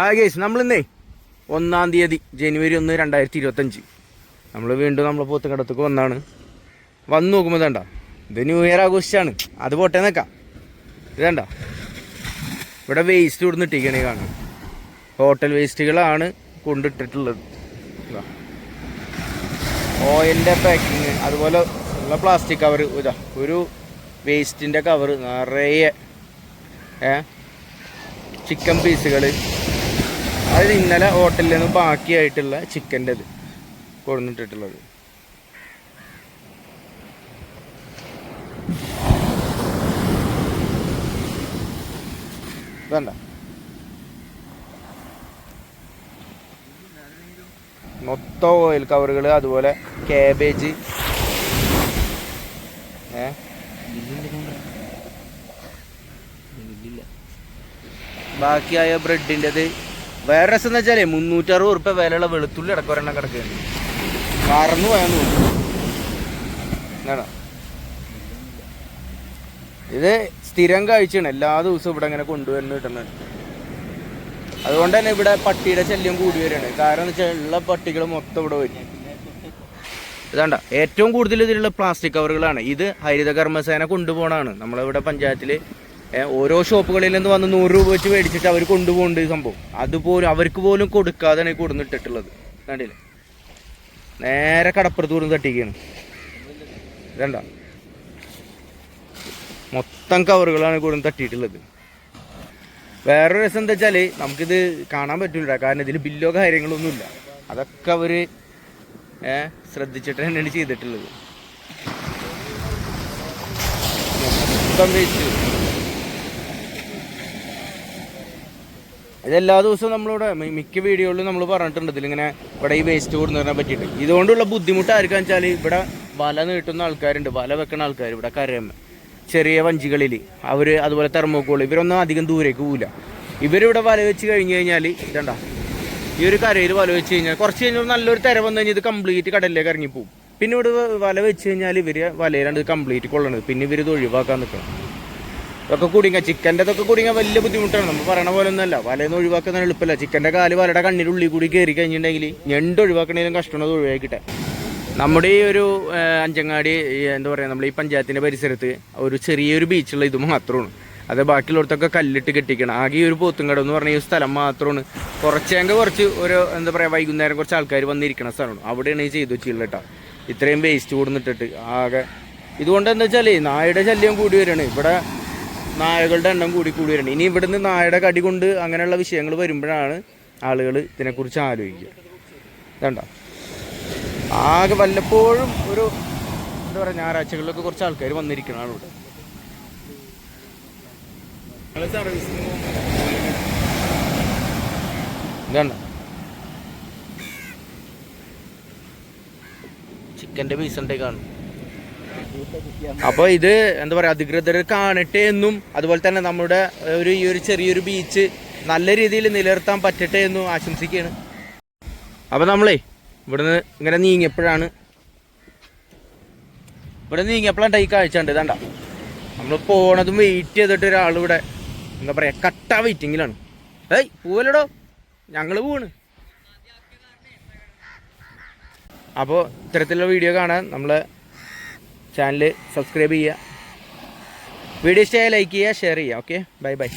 ആ കേസ് നമ്മളിന്നേ ഒന്നാം തീയതി ജനുവരി ഒന്ന് രണ്ടായിരത്തി ഇരുപത്തഞ്ച് നമ്മൾ വീണ്ടും നമ്മളെ പോത്തുകടത്തേക്ക് വന്നാണ്. വന്ന് നോക്കുമ്പോൾ ഇതണ്ട ഇത് ന്യൂ ഇയർ ആഘോഷിച്ചാണ്. അത് പോട്ടെ നിൽക്കാം ഇതണ്ട. ഇവിടെ വേസ്റ്റ് ഇവിടെ ഇട്ടിരിക്കണേ കാണാം ഹോട്ടൽ വേസ്റ്റുകളാണ് കൊണ്ടിട്ടിട്ടുള്ളത്. ഓയിലിന്റെ പാക്കിങ് അതുപോലെ ഉള്ള പ്ലാസ്റ്റിക് കവർ ഇതാ. ഒരു വേസ്റ്റിന്റെ കവർ നിറയെ ചിക്കൻ പീസുകൾ അത് ഇന്നലെ ഹോട്ടലിൽ നിന്ന് ബാക്കിയായിട്ടുള്ള ചിക്കന്റെ ഇത് കൊടുന്നിട്ടിട്ടുള്ളത്. വേണ്ട മൊത്തം ഓയിൽ കവറുകൾ അതുപോലെ കാബേജ് ബാക്കിയായ ബ്രെഡിന്റെത് വേറെ രസം എന്ന് വെച്ചാലേ മുന്നൂറ്ററുപത് ഉറുപ്പ്യ വിലയുള്ള വെളുത്തുള്ളി അടക്കം ഒരെണ്ണം കിടക്കുകയാണ് മറന്നു പോയാന്ന് ഇത് സ്ഥിരം കാഴ്ചയാണ് എല്ലാ ദിവസവും ഇവിടെ ഇങ്ങനെ കൊണ്ടുവരുന്ന കിട്ടുന്നത് അതുകൊണ്ട് തന്നെ ഇവിടെ പട്ടിയുടെ ശല്യം കൂടി വരികയാണ്. കാരണം എന്ന് വെച്ചാൽ ഉള്ള പട്ടികൾ മൊത്തം ഇവിടെ വരും. ഇതാണ്ട. ഏറ്റവും കൂടുതൽ ഇതിലുള്ള പ്ലാസ്റ്റിക് കവറുകളാണ്. ഇത് ഹരിത കർമ്മസേന കൊണ്ടുപോകണമാണ് നമ്മളിവിടെ പഞ്ചായത്തിൽ ഓരോ ഷോപ്പുകളിൽ നിന്ന് വന്ന് നൂറ് രൂപ വെച്ച് മേടിച്ചിട്ട് അവർ കൊണ്ടുപോകുന്നുണ്ട് ഈ സംഭവം. അതുപോലും അവർക്ക് പോലും കൊടുക്കാതെയാണ് ഈ കൊടുന്നിട്ടിട്ടുള്ളത് കണ്ടില്ലേ? നേരെ കടപ്പുറത്ത് കൊടുന്ന് തട്ടിക്കുകയാണ് രണ്ട മൊത്തം കവറുകളാണ് കൊടുന്ന് തട്ടിയിട്ടുള്ളത്. വേറൊരു രസം എന്താ വെച്ചാൽ നമുക്കിത് കാണാൻ പറ്റില്ല കാരണം ഇതിൽ ബില്ലോ കാര്യങ്ങളൊന്നുമില്ല. അതൊക്കെ അവർ ശ്രദ്ധിച്ചിട്ട് തന്നെയാണ് ചെയ്തിട്ടുള്ളത്. മൊത്തം ഇതെല്ലാ ദിവസവും നമ്മളിവിടെ മിക്ക വീഡിയോകളിലും നമ്മൾ പറഞ്ഞിട്ടുണ്ട്. ഇതിലിങ്ങനെ ഇവിടെ ഈ വേസ്റ്റ് കൊടുന്നതിനെ പറ്റിയിട്ട്. ഇതുകൊണ്ടുള്ള ബുദ്ധിമുട്ട് ആർക്കാന്ന് വെച്ചാൽ ഇവിടെ വല നീട്ടുന്ന ആൾക്കാരുണ്ട്. വല വെക്കുന്ന ആൾക്കാർ ഇവിടെ കരയമ്മ. ചെറിയ വഞ്ചികളിൽ അവർ അതുപോലെ തെർമോക്കോൾ. ഇവരൊന്നും അധികം ദൂരേക്ക് പോവില്ല. ഇവരിവിടെ വല വെച്ച് കഴിഞ്ഞ് കഴിഞ്ഞാൽ ഇതണ്ട. ഈ ഒരു കരയിൽ വല വെച്ച് കഴിഞ്ഞാൽ കുറച്ച് കഴിഞ്ഞാൽ നല്ലൊരു തിര വന്നു കഴിഞ്ഞാൽ ഇത് കംപ്ലീറ്റ് കടലിലേക്ക് ഇറങ്ങിപ്പോവും. പിന്നെ ഇവിടെ വല വെച്ച് കഴിഞ്ഞാൽ ഇവർ വലയിലാണ് ഇത് കംപ്ലീറ്റ് കൊള്ളണത്. പിന്നെ ഇവർ ഇത് ഒഴിവാക്കാൻ നിൽക്കണം ഇതൊക്കെ കുടുങ്ങുക ചിക്കന്റെ ഇതൊക്കെ കുടുങ്ങ വലിയ ബുദ്ധിമുട്ടാണ്. നമ്മൾ പറയണ പോലെ ഒന്നല്ല വലയൊന്നും ഒഴിവാക്കുന്ന എളുപ്പമല്ല. ചിക്കന്റെ കാൽ വലയുടെ കണ്ണിനുള്ളിൽ കൂടി കയറി കഴിഞ്ഞിട്ടുണ്ടെങ്കിൽ ഞണ്ട് ഒഴിവാക്കണേലും കഷ്ടമാണ് അത് ഒഴിവാക്കിട്ടെ നമ്മുടെ ഈ ഒരു അഞ്ചങ്ങാടി എന്താ പറയുക നമ്മൾ ഈ പഞ്ചായത്തിന്റെ പരിസരത്ത് ഒരു ചെറിയൊരു ബീച്ചുള്ള ഇത് മാത്രമാണ്. അത് ബാക്കിയുള്ളടത്തൊക്കെ കല്ലിട്ട് കെട്ടിക്കണം. ആകെ ഒരു പോത്തുംകട എന്ന് പറഞ്ഞ ഈ സ്ഥലം മാത്രമാണ്. കുറച്ചേങ്ക കുറച്ച് ഒരു എന്താ പറയുക വൈകുന്നേരം കുറച്ച് ആൾക്കാർ വന്നിരിക്കുന്ന സ്ഥലമാണ്. അവിടെയാണ് ഈ ചെയ്തു വെച്ചിട്ടുള്ളത് കേട്ടോ. ഇത്രയും വേസ്റ്റ് കൂടുന്നിട്ടിട്ട് ആകെ. ഇതുകൊണ്ട് എന്താ വെച്ചാൽ നായയുടെ ശല്യം കൂടി വരികയാണ്. ഇവിടെ നായകളുടെ എണ്ണം കൂടി കൂടി വരണം. ഇനി ഇവിടുന്ന് നായയുടെ കടി കൊണ്ട് അങ്ങനെയുള്ള വിഷയങ്ങൾ വരുമ്പോഴാണ് ആളുകൾ ഇതിനെക്കുറിച്ച് ആലോചിക്കുക. ഇതണ്ട? ആകെ വല്ലപ്പോഴും ഒരു എന്താ പറയുക ഞായറാഴ്ചകളിലൊക്കെ കുറച്ച് ആൾക്കാർ വന്നിരിക്കണം ഇവിടെ. ഇതണ്ട? ചിക്കന്റെ പീസ് ഉണ്ടെങ്കിൽ കാണും. അപ്പോൾ ഇത് എന്താ പറയുക അധികൃതർ കാണട്ടെ എന്നും അതുപോലെ തന്നെ നമ്മുടെ ഒരു ഈ ഒരു ചെറിയൊരു ബീച്ച് നല്ല രീതിയിൽ നിലനിർത്താൻ പറ്റട്ടെ എന്നും ആശംസിക്കുകയാണ്. അപ്പോൾ നമ്മളേ ഇവിടുന്ന് ഇങ്ങനെ നീങ്ങിയപ്പോഴാണ് ഇവിടെ നീങ്ങിയപ്പോഴാണ് ഈ കാഴ്ച ഇതാണ്ട നമ്മൾ പോണതും വെയിറ്റ് ചെയ്തിട്ട് ഒരാൾ ഇവിടെ എന്താ പറയുക കട്ട വെയിറ്റിങ്ങിലാണ് ഏയ് പോവല്ലടോ? ഞങ്ങൾ പോവാണ്. അപ്പോൾ ഇത്തരത്തിലുള്ള വീഡിയോ കാണാൻ നമ്മളെ ചാനൽ സബ്സ്ക്രൈബ് ചെയ്യുക. വീഡിയോ ഇഷ്ടമായ ലൈക്ക് ചെയ്യുക ഷെയർ ചെയ്യുക ഓക്കെ ബൈ ബൈ